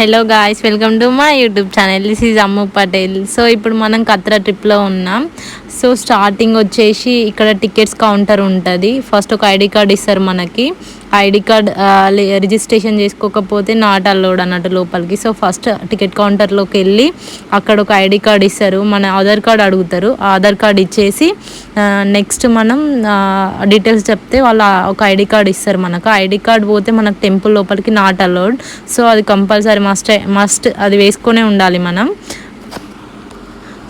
Hello guys welcome to my YouTube channel this is Ammu Patel so ఇప్పుడు మనం కత్రా ట్రిప్లో ఉన్నాం. సో స్టార్టింగ్ వచ్చేసి ఇక్కడ టికెట్స్ కౌంటర్ ఉంటుంది. ఫస్ట్ ఒక ఐడి కార్డ్ ఇస్తారు మనకి. ఐడి కార్డ్ రిజిస్ట్రేషన్ చేసుకోకపోతే నాట్ అలౌడ్ అన్నట్టు లోపలికి. సో ఫస్ట్ టికెట్ కౌంటర్లోకి వెళ్ళి అక్కడ ఒక ఐడి కార్డ్ ఇస్తారు. మన ఆధార్ కార్డ్ అడుగుతారు. ఆధార్ కార్డ్ ఇచ్చేసి నెక్స్ట్ మనం డీటెయిల్స్ చెప్తే వాళ్ళు ఒక ఐడి కార్డ్ ఇస్తారు మనకు. ఐడి కార్డ్ పోతే మనకు టెంపుల్ లోపలికి నాట్ అలౌడ్. సో అది కంపల్సరీ మస్ట్ మస్ట్ అది వేసుకొనే ఉండాలి మనం.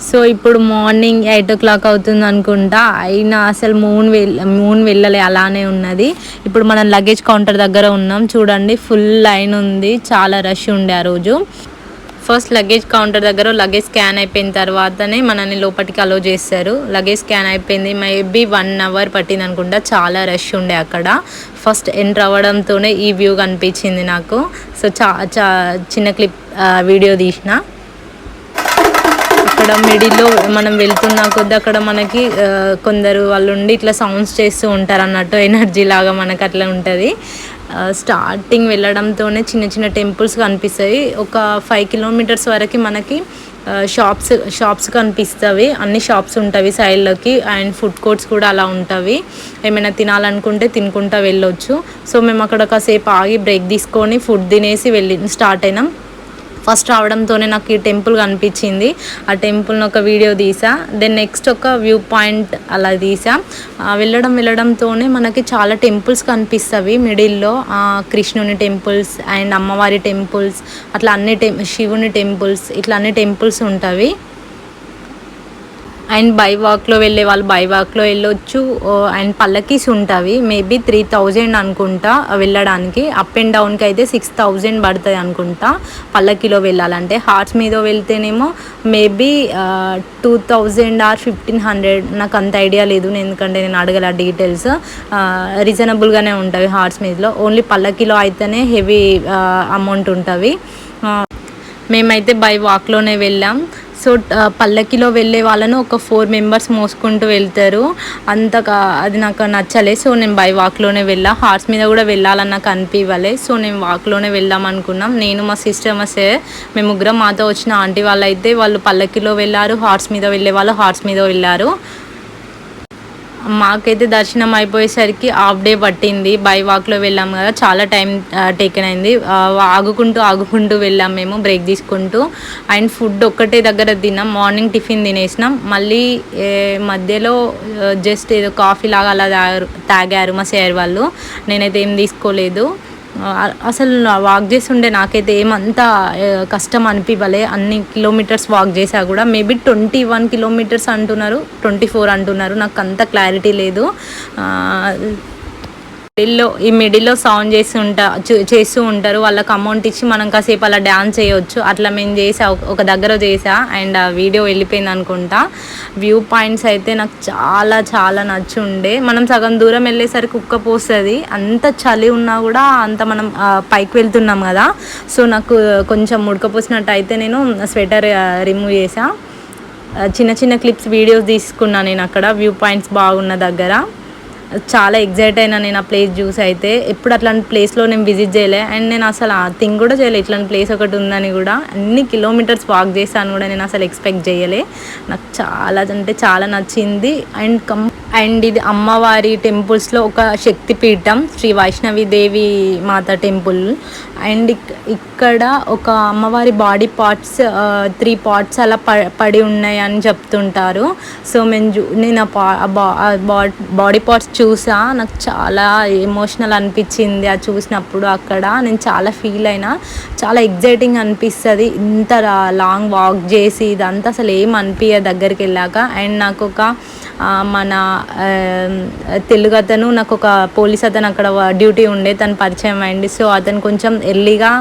సో ఇప్పుడు మార్నింగ్ ఎయిట్ ఓ క్లాక్ అవుతుంది అనుకుంటా. అయినా అసలు మూన్ వెళ్ళ మూన్ వెళ్ళలే అలానే ఉన్నది. ఇప్పుడు మనం లగేజ్ కౌంటర్ దగ్గర ఉన్నాం. చూడండి ఫుల్ లైన్ ఉంది. చాలా రష్ ఉండే ఆ రోజు. ఫస్ట్ లగేజ్ కౌంటర్ దగ్గర లగేజ్ స్కాన్ అయిపోయిన తర్వాతనే మనల్ని లోపలికి అలో చేస్తారు లగేజ్ స్కాన్ అయిపోయింది. మేబీ వన్ అవర్ పట్టింది అనుకుంటా. చాలా రష్ ఉండే అక్కడ. ఫస్ట్ ఎంటర్ అవ్వడంతోనే ఈ వ్యూ కనిపించింది నాకు. సో చా చా చిన్న క్లిప్ వీడియో తీసిన. అక్కడ మిడిల్లో మనం వెళ్తున్నా కొద్ది అక్కడ మనకి కొందరు వాళ్ళు ఉండి ఇట్లా సౌండ్స్ చేస్తూ ఉంటారు అన్నట్టు ఎనర్జీ లాగా మనకు అట్లా ఉంటుంది. స్టార్టింగ్ వెళ్ళడంతోనే చిన్న చిన్న టెంపుల్స్ కనిపిస్తాయి. ఒక ఫైవ్ కిలోమీటర్స్ వరకు మనకి షాప్స్ షాప్స్ కనిపిస్తవి. అన్ని షాప్స్ ఉంటాయి సైడ్లోకి అండ్ ఫుడ్ కోర్ట్స్ కూడా అలా ఉంటాయి ఏమైనా తినాలనుకుంటే తినుకుంటా వెళ్ళొచ్చు. సో మేము అక్కడ కాసేపు ఆగి బ్రేక్ తీసుకొని ఫుడ్ తినేసి వెళ్ళి స్టార్ట్ అయినాం. ఫస్ట్ రావడంతోనే నాకు ఈ టెంపుల్ కనిపించింది. ఆ టెంపుల్ని ఒక వీడియో తీసా. దెన్ నెక్స్ట్ ఒక వ్యూ పాయింట్ అలా తీసా. వెళ్ళడం వెళ్ళడంతోనే మనకి చాలా టెంపుల్స్ కనిపిస్తవి. మిడిల్లో కృష్ణుని టెంపుల్స్ అండ్ అమ్మవారి టెంపుల్స్ అట్లా అన్ని టెం శివుని టెంపుల్స్ ఇట్లా అన్ని టెంపుల్స్ ఉంటాయి అండ్ బై వాక్లో వెళ్ళే వాళ్ళు బై వాక్లో వెళ్ళొచ్చు. అండ్ పల్లకీస్ ఉంటాయి మేబీ త్రీ థౌజండ్ అనుకుంటా వెళ్ళడానికి. అప్ అండ్ డౌన్కి అయితే సిక్స్ థౌజండ్ పడుతుంది అనుకుంటా పల్లకీలో వెళ్ళాలంటే. హార్ట్స్ మీద వెళ్తేనేమో maybe two thousand or fifteen hundred. నాకు అంత ఐడియా లేదు. ఎందుకంటే నేను అడగల డీటెయిల్స్. రీజనబుల్గానే ఉంటుంది హార్ట్స్ మీదలో. ఓన్లీ పల్లకీలో అయితేనే హెవీ అమౌంట్ ఉంటుంది మేమైతే బై వాక్లోనే వెళ్ళాం. సో uh, పల్లకిలో వెళ్ళే వాళ్ళను ఒక ఫోర్ మెంబర్స్ మోసుకుంటూ వెళ్తారు. అంతగా అది నాకు నచ్చలే. సో నేను బై వాక్లోనే వెళ్ళా. హార్స్ మీద కూడా వెళ్ళాలని నాకు అనిపించలే సో నేను వాక్లోనే వెళ్దాం అనుకున్నాం. నేను మా సిస్టర్ మా సార్ మేము ముగ్గురం మాతో వచ్చిన ఆంటీ వాళ్ళు అయితే వాళ్ళు పల్లకిలో వెళ్ళారు. హార్స్ మీద వెళ్ళే వాళ్ళు హార్స్ మీద వెళ్ళారు. మాకైతే దర్శనం అయిపోయేసరికి హాఫ్ డే పట్టింది. బై వాక్లో వెళ్ళాం కదా చాలా టైం టేకెన్ అయింది. ఆగుకుంటూ ఆగుకుంటూ వెళ్ళాం మేము బ్రేక్ తీసుకుంటూ. అండ్ ఫుడ్ ఒక్కటే దగ్గర తిన్నాం. మార్నింగ్ టిఫిన్ తినేసినాం. మళ్ళీ మధ్యలో జస్ట్ ఏదో కాఫీ లాగా అలా తాగారు తాగారు మా సేర్ వాళ్ళు. నేనైతే ఏం తీసుకోలేదు. అసలు వాక్ చేస్తుండే నాకైతే ఏమంతా కష్టం అనిపించలే అన్ని కిలోమీటర్స్ వాక్ చేసా కూడా. మేబీ ట్వంటీ వన్ కిలోమీటర్స్ అంటున్నారు ట్వంటీ ఫోర్ అంటున్నారు. నాకు అంత క్లారిటీ లేదు మిడిల్లో ఈ మిడిల్లో సౌండ్ చేసి ఉంటా చేస్తూ ఉంటారు. వాళ్ళకి అమౌంట్ ఇచ్చి మనం కాసేపు అలా డ్యాన్స్ చేయొచ్చు. అట్లా మేము చేసా ఒక దగ్గర చేసా. అండ్ ఆ వీడియో వెళ్ళిపోయింది అనుకుంటా. వ్యూ పాయింట్స్ అయితే నాకు చాలా చాలా నచ్చి ఉండే మనం సగం దూరం వెళ్ళేసరికి కుక్క పోస్తుంది. అంత చలి ఉన్నా కూడా అంత మనం పైకి వెళ్తున్నాం కదా. సో నాకు కొంచెం ఉడకపోసినట్టు అయితే నేను స్వెటర్ రిమూవ్ చేసా. చిన్న చిన్న క్లిప్స్ వీడియోస్ తీసుకున్నాను నేను అక్కడ. వ్యూ పాయింట్స్ బాగున్న దగ్గర. చాలా ఎగ్జైట్ అయినా నేను ఆ ప్లేస్ చూసి అయితే. ఎప్పుడు అట్లాంటి ప్లేస్లో నేను విజిట్ చేయలే. అండ్ నేను అసలు ఆ థింగ్ కూడా చేయలే. ఇట్లాంటి ప్లేస్ ఒకటి ఉందని కూడా. అన్ని కిలోమీటర్స్ వాక్ చేశాను కూడా నేను అసలు ఎక్స్పెక్ట్ చేయలే. నాకు చాలా అంటే చాలా నచ్చింది. అండ్ కం అండ్ ఇది అమ్మవారి టెంపుల్స్లో ఒక శక్తిపీఠం. శ్రీ వైష్ణవి దేవి మాత టెంపుల్ అండ్ ఇక్కడ ఒక అమ్మవారి బాడీ పార్ట్స్ త్రీ పార్ట్స్ అలా పడి ఉన్నాయి అని చెప్తుంటారు. సో మేము నేను ఆ బాడీ పార్ట్స్ చూసా. నాకు చాలా ఎమోషనల్ అనిపించింది అది చూసినప్పుడు అక్కడ. నేను చాలా ఫీల్ అయినా చాలా ఎగ్జైటింగ్ అనిపిస్తుంది. ఇంత లాంగ్ వాక్ చేసి ఇదంతా అసలు ఏం అనిపించదు దగ్గరికి వెళ్ళాక. అండ్ నాకు ఒక మన తెలుగు అతను నాకు ఒక పోలీస్ అతను అక్కడ డ్యూటీ ఉండే. తను పరిచయం అయింది. సో అతను కొంచెం ఎర్లీగా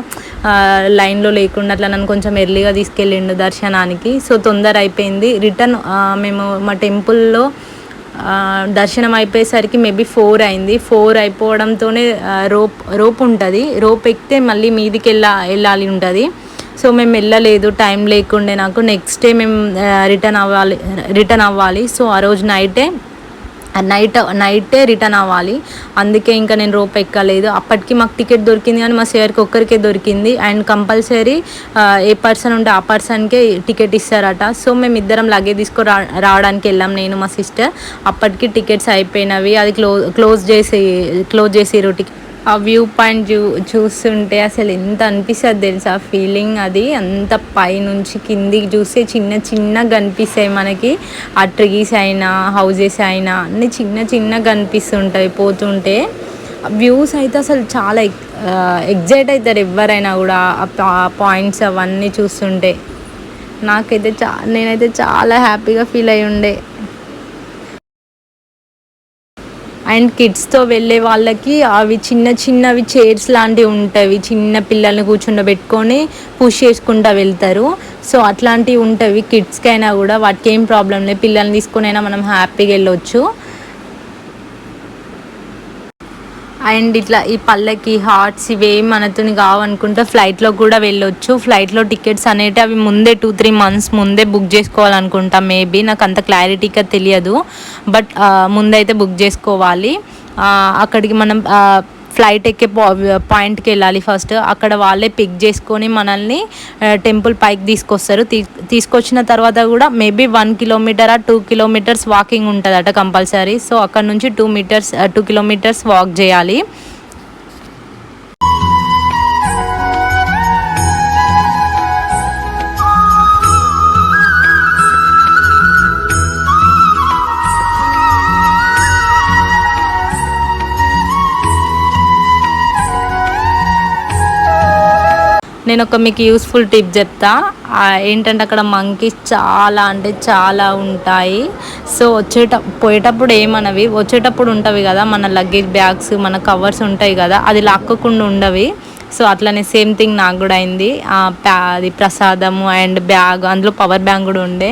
లైన్లో లేకుండా అట్లా నన్ను కొంచెం ఎర్లీగా తీసుకెళ్ళిండు దర్శనానికి. సో తొందర అయిపోయింది. రిటర్న్ మేము మా టెంపుల్లో దర్శనం అయిపోయేసరికి మేబీ ఫోర్ అయింది. ఫోర్ అయిపోవడంతోనే రోప్ రోప్ ఉంటుంది. రోప్ ఎక్కితే మళ్ళీ మీదికి వెళ్ళా వెళ్ళాలి ఉంటుంది. సో మేము వెళ్ళలేదు. టైం లేకుండే నాకు. నెక్స్ట్ డే మేము రిటర్న్ అవ్వాలి రిటర్న్ అవ్వాలి. సో ఆ రోజు నైటే నైట్ నైటే రిటర్న్ అవ్వాలి. అందుకే ఇంకా నేను రోప్ ఎక్కలేదు. అప్పటికి మాకు టికెట్ దొరికింది కానీ మా సార్కి ఒక్కరికే దొరికింది. అండ్ కంపల్సరీ ఏ పర్సన్ ఉంటే ఆ పర్సన్కే టికెట్ ఇస్తారట. సో మేము ఇద్దరం లగేజ్ తీసుకొని రా రావడానికి వెళ్ళాం నేను మా సిస్టర్ అప్పటికి టికెట్స్ అయిపోయినవి. అది క్లో క్లోజ్ చేసి క్లోజ్ చేసిరు టికెట్ ఆ వ్యూ పాయింట్ చూ చూస్తుంటే అసలు ఎంత అనిపిస్తుంది తెలుసా? ఫీలింగ్ అది. అంత పైనుంచి కిందికి చూస్తే చిన్న చిన్నగా కనిపిస్తాయి మనకి. ఆ ట్రీస్ అయినా హౌజెస్ అయినా అన్ని చిన్న చిన్నగా కనిపిస్తుంటాయి పోతుంటే. వ్యూస్ అయితే అసలు చాలా ఎగ్జైట్ అవుతారు ఎవరైనా కూడా. ఆ పాయింట్స్ అవన్నీ చూస్తుంటే. నాకైతే చా నేనైతే చాలా హ్యాపీగా ఫీల్ అయి ఉండే అండ్ కిడ్స్తో వెళ్ళే వాళ్ళకి అవి చిన్న చిన్నవి చైర్స్ లాంటివి ఉంటాయి చిన్న పిల్లల్ని కూర్చుండబెట్టుకొని పుష్ చేసుకుంటూ వెళ్తారు. సో అట్లాంటివి ఉంటాయి కిడ్స్కైనా కూడా వాటికి ఏం ప్రాబ్లం లేదు. పిల్లల్ని తీసుకొని అయినా మనం హ్యాపీగా వెళ్ళొచ్చు. అండ్ ఇట్లా ఈ పళ్ళకి హార్ట్స్ ఇవేం మనతోని కావనుకుంటే ఫ్లైట్లో కూడా వెళ్ళొచ్చు. ఫ్లైట్లో టికెట్స్ అనేవి అవి ముందే టూ త్రీ మంత్స్ ముందే బుక్ చేసుకోవాలనుకుంటా మేబీ నాకు అంత క్లారిటీగా తెలియదు. బట్ ముందైతే బుక్ చేసుకోవాలి. అక్కడికి మనం ఫ్లైట్ ఎక్కే పాయింట్కి వెళ్ళాలి ఫస్ట్. అక్కడ వాళ్ళే పిక్ చేసుకొని మనల్ని టెంపుల్ పైకి తీసుకొస్తారు. తీసుకొచ్చిన తర్వాత కూడా మేబీ వన్ కిలోమీటర్ ఆ టూ కిలోమీటర్స్ వాకింగ్ ఉంటుందట కంపల్సరీ. సో అక్కడ నుంచి two metres two kilometres walk చేయాలి. నేను ఒక మీకు యూస్ఫుల్ టిప్ చెప్తా. ఏంటంటే అక్కడ మంకీస్ చాలా అంటే చాలా ఉంటాయి. సో వచ్చేట పోయేటప్పుడు ఏమనవి? వచ్చేటప్పుడు ఉంటవి కదా మన లగేజ్ బ్యాగ్స్ మన కవర్స్ ఉంటాయి కదా అది లాక్కకుండా ఉండవి. సో అట్లనే సేమ్ థింగ్ నాకు కూడా అయింది. అది ప్రసాదము అండ్ బ్యాగ్ అందులో పవర్ బ్యాంక్ కూడా ఉండే.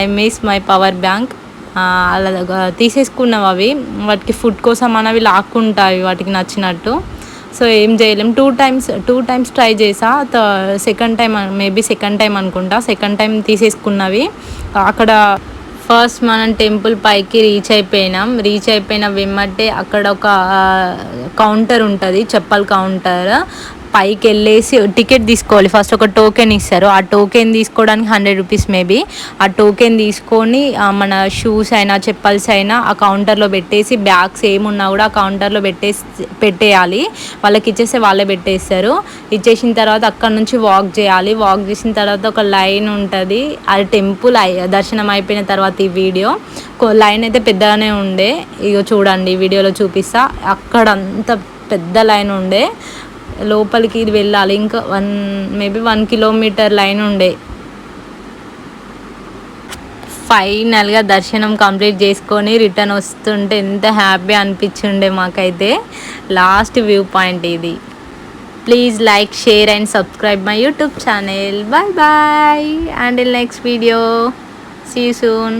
I miss my power bank అలా తీసేసుకున్నావు అవి వాటికి ఫుడ్ కోసం అనేవి లాక్కుంటాయి వాటికి నచ్చినట్టు. సో ఏం చేయలేం. Two times two times try చేసా. Second time maybe second time అనుకుంటా. సెకండ్ టైం తీసేసుకున్నవి. అక్కడ ఫస్ట్ మనం టెంపుల్ పైకి రీచ్ అయిపోయినాం. రీచ్ అయిపోయిన వెమ్మటే అక్కడ ఒక కౌంటర్ ఉంటుంది. చెప్పల్ కౌంటర్ పైకి వెళ్ళేసి టికెట్ తీసుకోవాలి. ఫస్ట్ ఒక టోకెన్ ఇస్తారు. ఆ టోకెన్ తీసుకోవడానికి హండ్రెడ్ రూపీస్ మేబీ ఆ టోకెన్ తీసుకొని మన షూస్ అయినా చెప్పల్స్ అయినా ఆ కౌంటర్లో పెట్టేసి బ్యాగ్స్ ఏమున్నా కూడా ఆ కౌంటర్లో పెట్టేసి పెట్టేయాలి. వాళ్ళకి ఇచ్చేస్తే వాళ్ళే పెట్టేస్తారు. ఇచ్చేసిన తర్వాత అక్కడ నుంచి వాక్ చేయాలి. వాక్ చేసిన తర్వాత ఒక లైన్ ఉంటుంది. అది టెంపుల్ దర్శనం అయిపోయిన తర్వాత ఈ వీడియో లైన్ అయితే పెద్దగానే ఉండే. ఇగో చూడండి వీడియోలో చూపిస్తా. అక్కడ అంత పెద్ద లైన్ ఉండే. లోపలికి ఇది వెళ్ళాలి. ఇంకా one maybe one kilometre line ఉండే. ఫైనల్గా దర్శనం కంప్లీట్ చేసుకొని రిటర్న్ వస్తుంటే ఎంత హ్యాపీ అనిపించుండే మాకైతే. లాస్ట్ వ్యూ పాయింట్ ఇది. Please like share and subscribe my YouTube channel bye bye and next video see soon